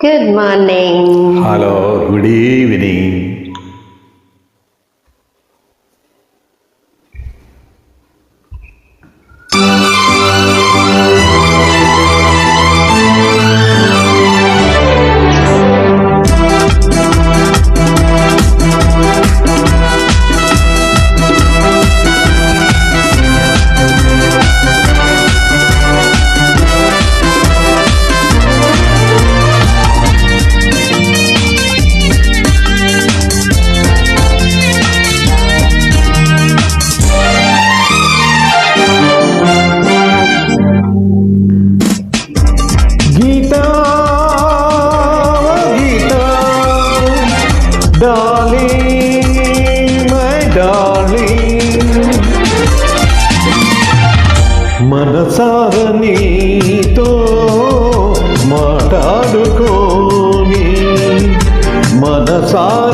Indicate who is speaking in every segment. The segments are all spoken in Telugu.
Speaker 1: Good morning. Hello, good evening. darling మనసార నీతో మాట్లాడుకోని మనసార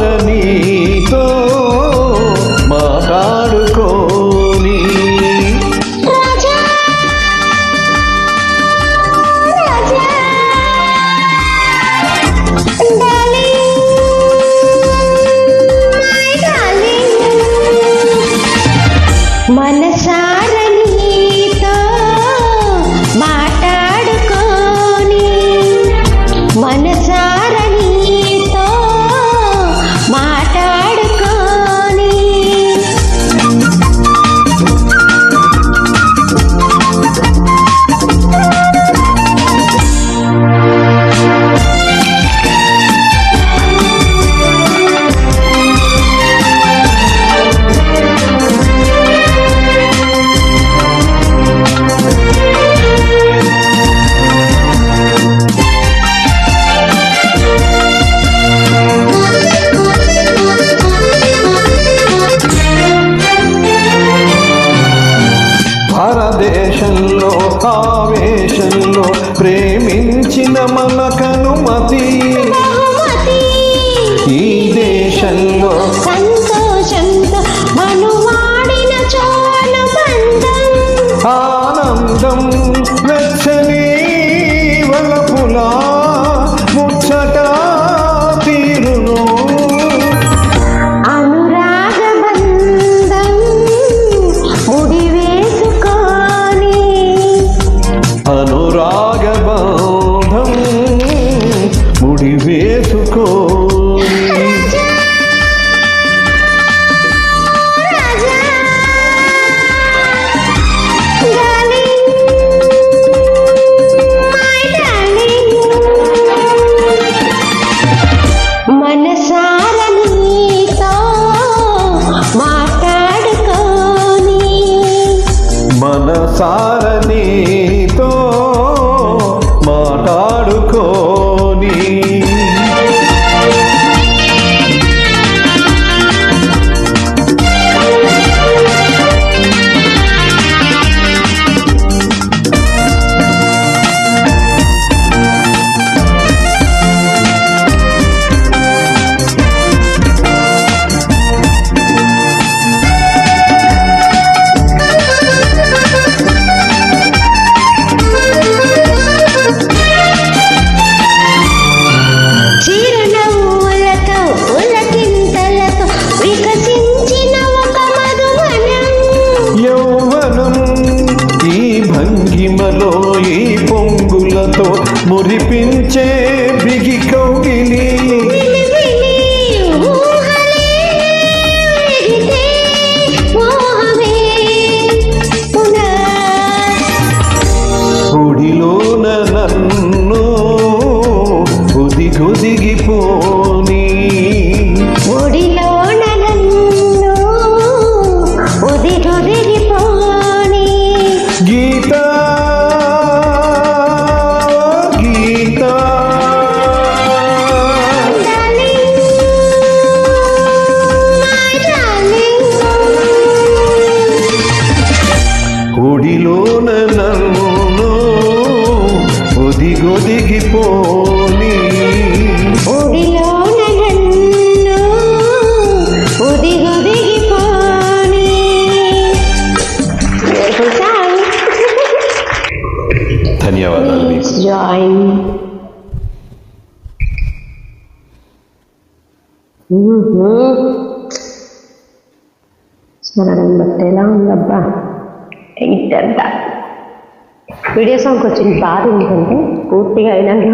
Speaker 1: ఆవేశంలో ప్రేమించిన మన కనుమతి. ఈ దేశంలో
Speaker 2: सा చొదిగిపోనీ.
Speaker 1: ధన్యవాదాలు మీకు.
Speaker 2: జాయిన్
Speaker 1: స్మరణం బట్టి ఎలా ఉందబ్బా. ఎయిట్ అంట వీడియో సాంగ్కి వచ్చిన బాధ ఏంటంటే పూర్తిగా అయినంత